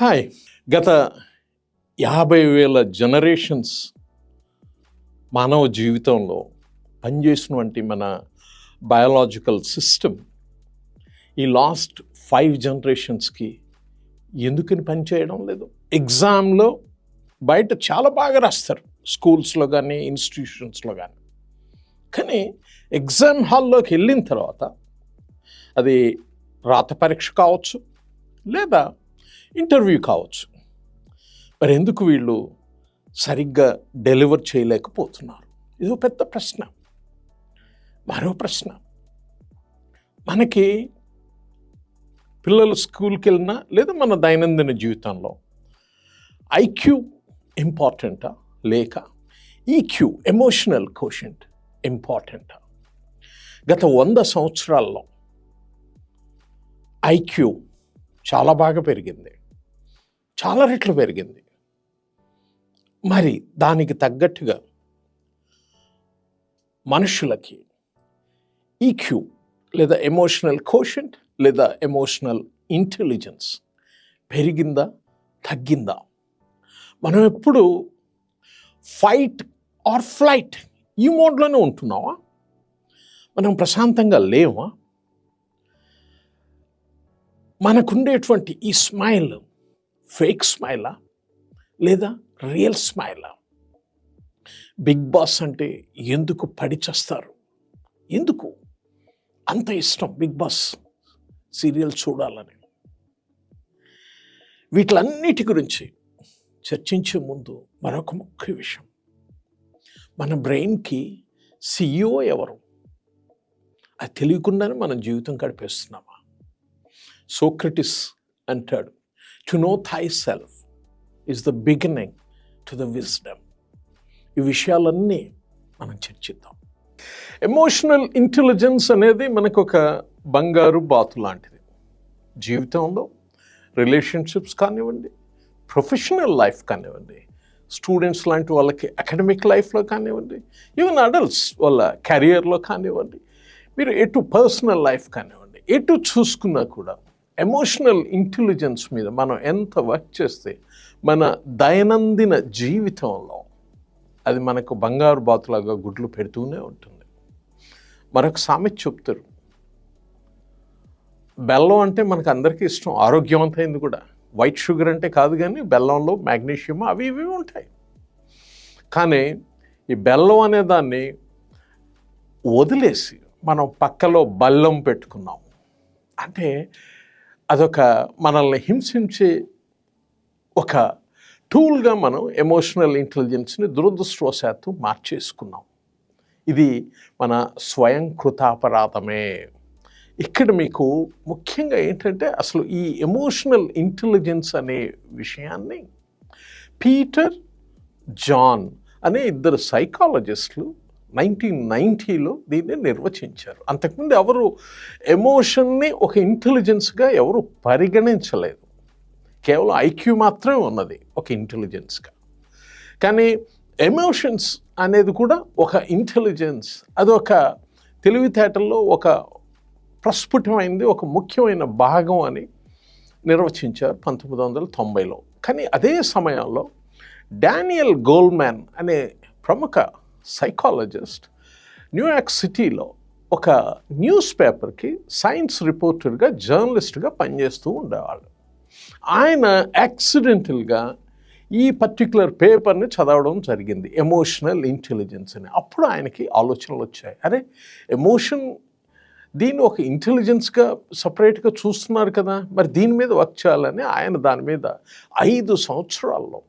Hi. గత యాభై వేల జనరేషన్స్ మానవ జీవితంలో పనిచేసినటువంటి మన బయాలజికల్ సిస్టమ్ ఈ లాస్ట్ ఫైవ్ జనరేషన్స్కి ఎందుకని పనిచేయడం లేదు? ఎగ్జామ్లో బయట చాలా బాగా రాస్తారు. స్కూల్స్లో కానీ ఇన్స్టిట్యూషన్స్లో కానీ కానీ ఎగ్జామ్ హాల్లోకి వెళ్ళిన తర్వాత అది రాత పరీక్ష కావచ్చు లేదా ఇంటర్వ్యూ కావచ్చు. మరి ఎందుకు వీళ్ళు సరిగ్గా డెలివర్ చేయలేకపోతున్నారు? ఇది ఒక పెద్ద ప్రశ్న. మరో ప్రశ్న. మనకి పిల్లలు స్కూల్కి వెళ్ళినా లేదా మన దైనందిన జీవితంలో ఐక్యూ ఇంపార్టెంటా? లేక ఈక్యూ ఎమోషనల్ కోషంట్ ఇంపార్టెంటా? గత వంద సంవత్సరాల్లో ఐక్యూ చాలా బాగా పెరిగింది. చాలా రెట్లు పెరిగింది. మరి దానికి తగ్గట్టుగా మనుషులకి ఈక్యూ లేదా ఎమోషనల్ కోషంట్ లేదా ఎమోషనల్ ఇంటెలిజెన్స్ పెరిగిందా? తగ్గిందా? మనం ఎప్పుడు ఫైట్ ఆర్ ఫ్లైట్ ఈ మోడ్లోనే ఉంటున్నావా మనం ప్రశాంతంగా లేవా మనకుండేటువంటి ఈ స్మైల్ ఫేక్ స్మైలా లేదా రియల్ స్మైలా? బిగ్ బాస్ అంటే ఎందుకు పడిచేస్తారు ఎందుకు? అంత ఇష్టం బిగ్ బాస్ సీరియల్ చూడాలని. వీటిలన్నిటి గురించి చర్చించే ముందు మరొక ముఖ్య విషయం. మన బ్రెయిన్కి సిఇఓ ఎవరు? అది తెలియకుండానే మన జీవితం గడిపేస్తున్నామా? సోక్రటిస్ అంటాడు. To know thy self is the beginning to the wisdom ఈ విషయాలన్నీ మనం చర్చిద్దాం. ఎమోషనల్ ఇంటెలిజెన్స్ అనేది మనకు ఒక బంగారు బాతు లాంటిది. జీవితంలో రిలేషన్షిప్స్ కానివ్వండి ప్రొఫెషనల్ లైఫ్ కానివ్వండి స్టూడెంట్స్ లాంటి వాళ్ళకి అకాడమిక్ లైఫ్లో కానివ్వండి ఈవెన్ అడల్ట్స్ వాళ్ళ కెరియర్లో కానివ్వండి మీరు ఎటు పర్సనల్ లైఫ్ కానివ్వండి ఎటు చూసుకున్నా కూడా ఎమోషనల్ ఇంటెలిజెన్స్ మీద మనం ఎంత వర్క్ చేస్తే మన దైనందిన జీవితంలో అది మనకు బంగారు బాతులాగా గుడ్లు పెడుతూనే ఉంటుంది. మరొక సామెత చెప్తారు. బెల్లం అంటే మనకు అందరికీ ఇష్టం ఆరోగ్యవంతమైంది కూడా. వైట్ షుగర్ అంటే కాదు కానీ బెల్లంలో మ్యాగ్నీషియం అవి ఇవి ఉంటాయి. కానీ ఈ బెల్లం అనే దాన్ని వదిలేసి మనం పక్కలో బల్లం పెట్టుకున్నాం అంటే అదొక మనల్ని హింసించే ఒక టూల్గా మనం ఎమోషనల్ ఇంటెలిజెన్స్ని దురదృష్టవశాత్తు మార్చేసుకున్నాం. ఇది మన స్వయం కృతాపరాధమే ఇక్కడ మీకు ముఖ్యంగా ఏంటంటే అసలు ఈ ఎమోషనల్ ఇంటెలిజెన్స్ అనే విషయాన్ని పీటర్ జాన్ అనే ఇద్దరు సైకాలజిస్టులు నైన్టీన్ నైంటీలో దీన్ని నిర్వచించారు. అంతకుముందు ఎవరు ఎమోషన్ని ఒక ఇంటెలిజెన్స్గా ఎవరు పరిగణించలేదు. కేవలం ఐక్యూ మాత్రమే ఉన్నది ఒక ఇంటెలిజెన్స్గా. కానీ ఎమోషన్స్ అనేది కూడా ఒక ఇంటెలిజెన్స్ అది ఒక తెలివితేటల్లో ఒక ప్రస్ఫుటమైంది ఒక ముఖ్యమైన భాగం అని నిర్వచించారు పంతొమ్మిది వందల తొంభైలో. కానీ అదే సమయంలో డానియల్ గోల్మ్యాన్ అనే ప్రముఖ సైకాలజిస్ట్ న్యూయార్క్ సిటీలో ఒక న్యూస్ పేపర్కి సైన్స్ రిపోర్టర్గా జర్నలిస్ట్గా పనిచేస్తూ ఉండేవాళ్ళు. ఆయన యాక్సిడెంటల్గా ఈ పర్టికులర్ పేపర్ని చదవడం జరిగింది ఎమోషనల్ ఇంటెలిజెన్స్ అని అప్పుడు ఆయనకి ఆలోచనలు వచ్చాయి. అరే ఎమోషన్ దీన్ని ఒక ఇంటెలిజెన్స్గా సపరేట్గా చూస్తున్నారు కదా మరి దీని మీద వర్క్ చేయాలని ఆయన దాని మీద ఐదు సంవత్సరాల్లో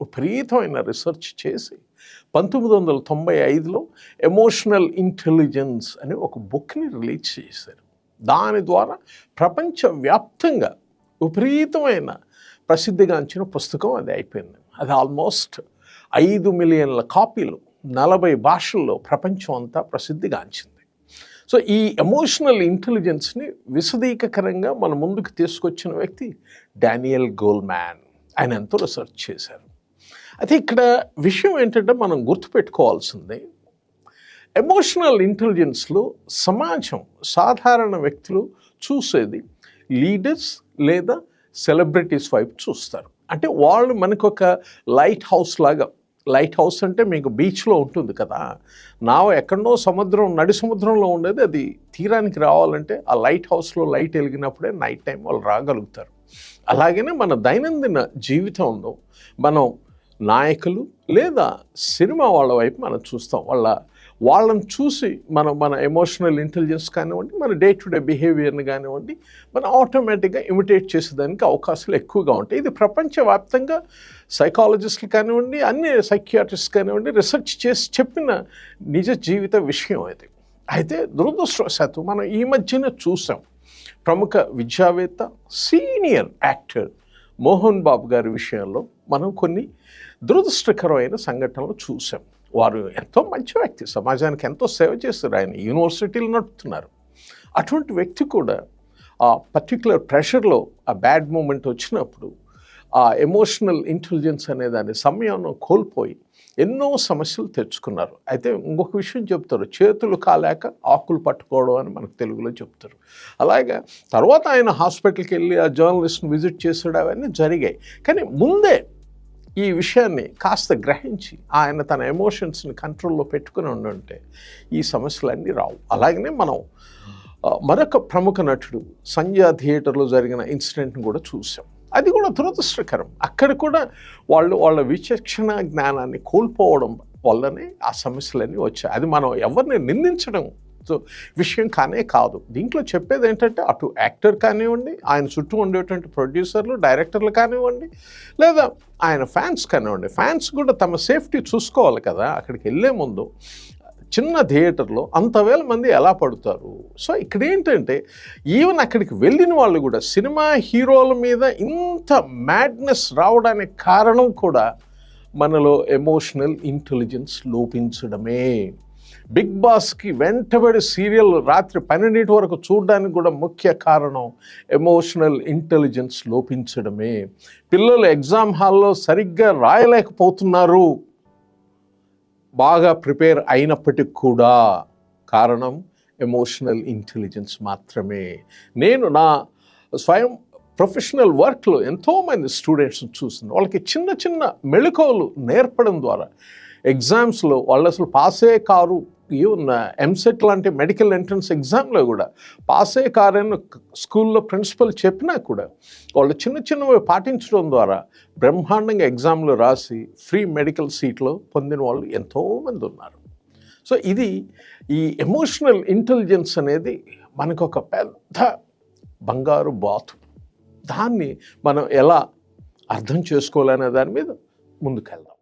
విపరీతమైన రీసెర్చ్ చేసి పంతొమ్మిది వందల తొంభై ఐదులో ఎమోషనల్ ఇంటెలిజెన్స్ అనే ఒక బుక్ని రిలీజ్ చేశారు. దాని ద్వారా ప్రపంచవ్యాప్తంగా విపరీతమైన ప్రసిద్ధిగాంచిన పుస్తకం అది అయిపోయింది. అది ఆల్మోస్ట్ ఐదు మిలియన్ల కాపీలు నలభై భాషల్లో ప్రపంచం అంతా ప్రసిద్ధిగాంచింది సో ఈ ఎమోషనల్ ఇంటెలిజెన్స్ని విశదీకరంగా మన ముందుకు తీసుకొచ్చిన వ్యక్తి డానియల్ గోల్మ్యాన్. ఆయన ఎంతో రీసెర్చ్ చేశారు. అయితే ఇక్కడ విషయం ఏంటంటే మనం గుర్తుపెట్టుకోవాల్సింది ఎమోషనల్ ఇంటెలిజెన్స్లో సమాజం సాధారణ వ్యక్తులు చూసేది లీడర్స్ లేదా సెలబ్రిటీస్ వైపు చూస్తారు. అంటే వాళ్ళు మనకు ఒక లైట్ హౌస్ లాగా లైట్ హౌస్ అంటే మీకు బీచ్లో ఉంటుంది కదా నావ ఎక్కడో సముద్రం నడి సముద్రంలో ఉండేది అది తీరానికి రావాలంటే ఆ లైట్ హౌస్లో లైట్ వెలిగినప్పుడే నైట్ టైం వాళ్ళు రాగలుగుతారు. అలాగనే మన దైనందిన జీవితంలో మనం నాయకులు లేదా సినిమా వాళ్ళ వైపు మనం చూస్తాం. వాళ్ళ వాళ్ళని చూసి మనం మన ఎమోషనల్ ఇంటెలిజెన్స్ కానివ్వండి మన డే టు డే బిహేవియర్ని కానివ్వండి మనం ఆటోమేటిక్గా ఇమిటేట్ చేసేదానికి అవకాశాలు ఎక్కువగా ఉంటాయి. ఇది ప్రపంచవ్యాప్తంగా సైకాలజిస్టులు కానివ్వండి అన్ని సైకియాట్రిస్ట్ కానివ్వండి రీసెర్చ్ చేసి చెప్పిన నిజ జీవిత విషయం ఇది. అయితే దురదృష్టవశాత్తు మనం ఈ మధ్యన చూసాం. ప్రముఖ విద్యావేత్త సీనియర్ యాక్టర్ మోహన్ బాబు గారి విషయంలో మనం కొన్ని దురదృష్టకరమైన సంఘటనలు చూసాం వారు ఎంతో మంచి వ్యక్తి. సమాజానికి ఎంతో సేవ చేస్తారు ఆయన యూనివర్సిటీలు నడుపుతున్నారు. అటువంటి వ్యక్తి కూడా ఆ పర్టికులర్ ప్రెషర్లో ఆ బ్యాడ్ మూమెంట్ వచ్చినప్పుడు ఆ ఎమోషనల్ ఇంటెలిజెన్స్ అనే దాని సమయాన్ని కోల్పోయి ఎన్నో సమస్యలు తెచ్చుకున్నారు. అయితే ఇంకొక విషయం చెప్తారు. చేతులు కాలేక ఆకులు పట్టుకోవడం అని మనకు తెలుగులో చెప్తారు. అలాగే తర్వాత ఆయన హాస్పిటల్కి వెళ్ళి ఆ జర్నలిస్ట్ని విజిట్ చేసాడు అవన్నీ జరిగాయి. కానీ ముందే ఈ విషయాన్ని కాస్త గ్రహించి ఆయన తన ఎమోషన్స్ని కంట్రోల్లో పెట్టుకుని ఉండుంటే ఈ సమస్యలన్నీ రావు. అలాగనే మనం మరొక ప్రముఖ నటుడు సంధ్యా థియేటర్లో జరిగిన ఇన్సిడెంట్ని కూడా చూసాం. అది కూడా దురదృష్టకరం. అక్కడ కూడా వాళ్ళు వాళ్ళ విచక్షణ జ్ఞానాన్ని కోల్పోవడం వల్లనే ఆ సమస్యలన్నీ వచ్చాయి. అది మనం ఎవరిని నిందించడం విషయం కానే కాదు. దీంట్లో చెప్పేది ఏంటంటే అటు యాక్టర్ కానివ్వండి ఆయన చుట్టూ ఉండేటువంటి ప్రొడ్యూసర్లు డైరెక్టర్లు కానివ్వండి లేదా ఆయన ఫ్యాన్స్ కానివ్వండి. ఫ్యాన్స్ కూడా తమ సేఫ్టీ చూసుకోవాలి కదా అక్కడికి వెళ్ళే ముందు. చిన్న థియేటర్లో అంతవేల మంది ఎలా పడుతారు? సో ఇక్కడ ఏంటంటే ఈవెన్ అక్కడికి వెళ్ళిన వాళ్ళు కూడా సినిమా హీరోల మీద ఇంత మ్యాడ్నెస్ రావడానికి కారణం కూడా మనలో ఎమోషనల్ ఇంటెలిజెన్స్ లోపించడమే. బిగ్ బాస్కి వెంటబడి సీరియల్ రాత్రి పన్నెండింటి వరకు చూడడానికి కూడా ముఖ్య కారణం ఎమోషనల్ ఇంటెలిజెన్స్ లోపించడమే. పిల్లలు ఎగ్జామ్ హాల్లో సరిగ్గా రాయలేకపోతున్నారు. బాగా ప్రిపేర్ అయినప్పటికి కూడా కారణం ఎమోషనల్ ఇంటెలిజెన్స్ మాత్రమే. నేను నా స్వయం ప్రొఫెషనల్ వర్క్లో ఎంతోమంది స్టూడెంట్స్ని చూస్తున్నాను. వాళ్ళకి చిన్న చిన్న మెళుకువలు నేర్పడం ద్వారా. ఎగ్జామ్స్లో వాళ్ళు అసలు పాసే కారు. ఈవెన్ ఎంసెట్ లాంటి మెడికల్ ఎంట్రన్స్ ఎగ్జామ్లో కూడా పాసే కారు అని స్కూల్లో ప్రిన్సిపల్ చెప్పినా కూడా వాళ్ళు చిన్న చిన్నవి పాటించడం ద్వారా బ్రహ్మాండంగా ఎగ్జామ్లో రాసి ఫ్రీ మెడికల్ సీట్లో పొందిన వాళ్ళు ఎంతోమంది ఉన్నారు. సో ఇది ఈ ఎమోషనల్ ఇంటెలిజెన్స్ అనేది మనకు ఒక పెద్ద బంగారు బాతు. దాన్ని మనం ఎలా అర్థం చేసుకోవాలనే దాని మీద ముందుకెళ్దాం.